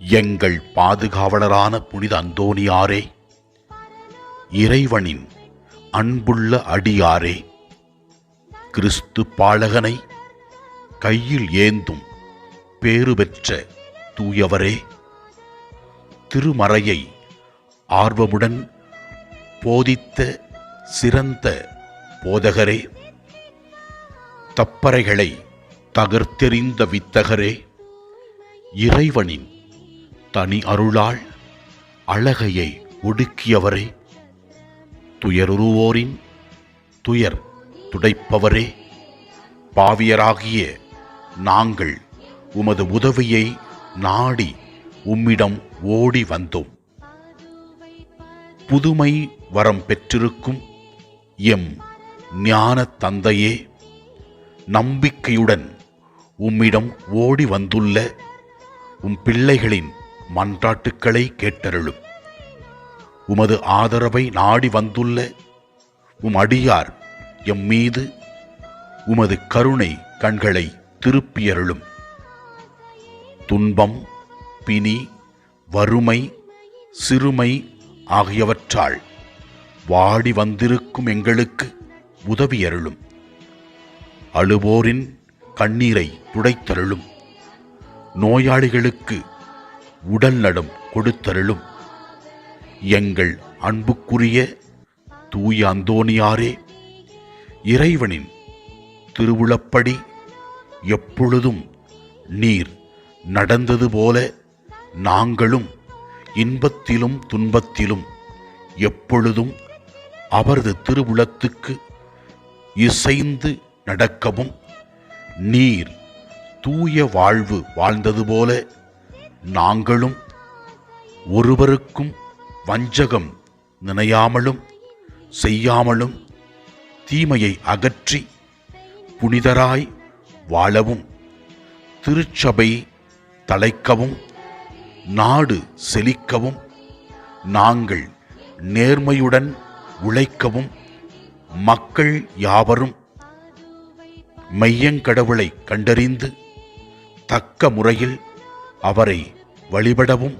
எங்கள் பாதுகாவலரான புனித அந்தோணியாரே இறைவனின் அன்புள்ள அடியாரே கிறிஸ்து பாலகனை கையில் ஏந்தும் பேறு பெற்ற தூயவரே திருமறையை ஆர்வமுடன் போதித்த சிறந்த போதகரே தப்பறைகளை தகர்த்தெறிந்த வித்தகரே இறைவனின் தனி அருளால் அழகையை ஒடுக்கியவரே. துயருருவோரின் துயர் துடைப்பவரே. பாவியராகிய நாங்கள் உமது உதவியை நாடி உம்மிடம் ஓடி வந்தோம். புதுமை வரம் பெற்றிருக்கும் எம் ஞான தந்தையே நம்பிக்கையுடன் உம்மிடம் ஓடி வந்துள்ள உம் பிள்ளைகளின் மன்றாட்டுக்களை கேட்டருளும். உமது ஆதரவை நாடி வந்துள்ள உம் அடியார் எம் மீது உமது கருணை கண்களை திருப்பியருளும். துன்பம் பிணி வறுமை சிறுமை ஆகியவற்றால் வாடி வந்திருக்கும் எங்களுக்கு உதவியருளும். அழுவோரின் கண்ணீரை துடைத்தருளும். நோயாளிகளுக்கு உடல் நலம் கொடுத்தருளும். எங்கள் அன்புக்குரிய தூய அந்தோணியாரே இறைவனின் திருவுளப்படி எப்பொழுதும் நீர் நடந்தது போல நாங்களும் இன்பத்திலும் துன்பத்திலும் எப்பொழுதும் அவரது திருவுளத்துக்கு இசைந்து நடக்கவும் நீர் தூய வாழ்வு வாழ்ந்தது போல நாங்களும் ஒருவருக்கும் வஞ்சகம் நினையாமலும் செய்யாமலும் தீமையை அகற்றி புனிதராய் வாழவும் திருச்சபை தலைக்கவும் நாடு செழிக்கவும் நாங்கள் நேர்மையுடன் உழைக்கவும் மக்கள் யாவரும் மையங்கடவுளை கண்டறிந்து தக்க முறையில் அவரை வழிபடவும்.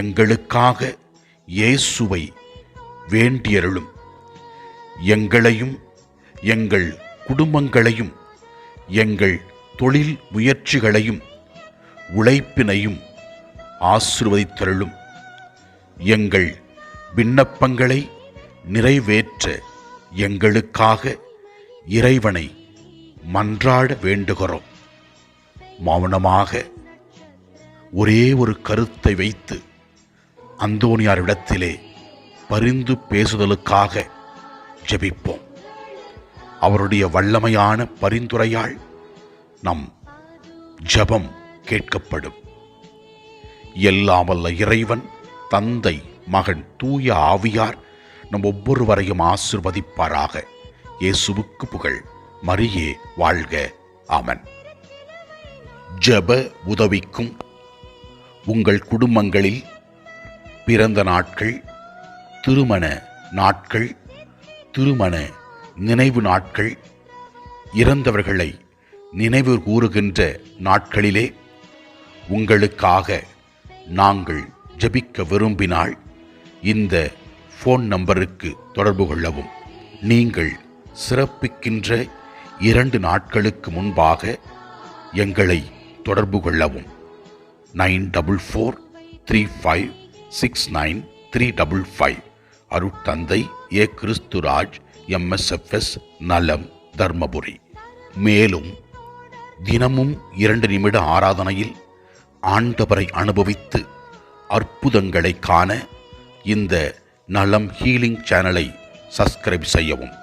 எங்களுக்காக இயேசுவை வேண்டியருளும். எங்களையும் எங்கள் குடும்பங்களையும் எங்கள் தொழில் முயற்சிகளையும் உழைப்பினையும் ஆசிர்வதித்தருளும். எங்கள் விண்ணப்பங்களை நிறைவேற்ற எங்களுக்காக இறைவனை மன்றாட வேண்டுகிறோம். மௌனமாக ஒரே ஒரு கருத்தை வைத்து அந்தோனியாரிடத்திலே பரிந்து பேசுதலுக்காக ஜெபிப்போம். அவருடைய வல்லமையான பரிந்துரையால் நம் ஜெபம் கேட்கப்படும். எல்லாம் இறைவன் தந்தை மகன் தூய ஆவியார் நம் ஒவ்வொருவரையும் ஆசிர்வதிப்பாராக. இயேசுவுக்கு புகழ். மரியே வாழ்க. ஆமன். ஜெப உதவிக்கும் உங்கள் குடும்பங்களில் பிறந்த நாட்கள் திருமண நாட்கள் திருமண நினைவு நாட்கள் இறந்தவர்களை நினைவு கூறுகின்ற நாட்களிலே உங்களுக்காக நாங்கள் ஜெபிக்க விரும்பினால் இந்த ஃபோன் நம்பருக்கு தொடர்பு கொள்ளவும். நீங்கள் சிறப்பிக்கின்ற இரண்டு நாட்களுக்கு முன்பாக எங்களை தொடர்பு கொள்ளவும். Nine double four three five six nine three double five. அருட்தந்தை ஏ கிறிஸ்துராஜ் எம்எஸ்எஃப்எஸ் நலம் தர்மபுரி. மேலும் தினமும் இரண்டு நிமிட ஆராதனையில் ஆண்டவரை அனுபவித்து அற்புதங்களை காண இந்த நலம் ஹீலிங் சேனலை சப்ஸ்கிரைப் செய்யவும்.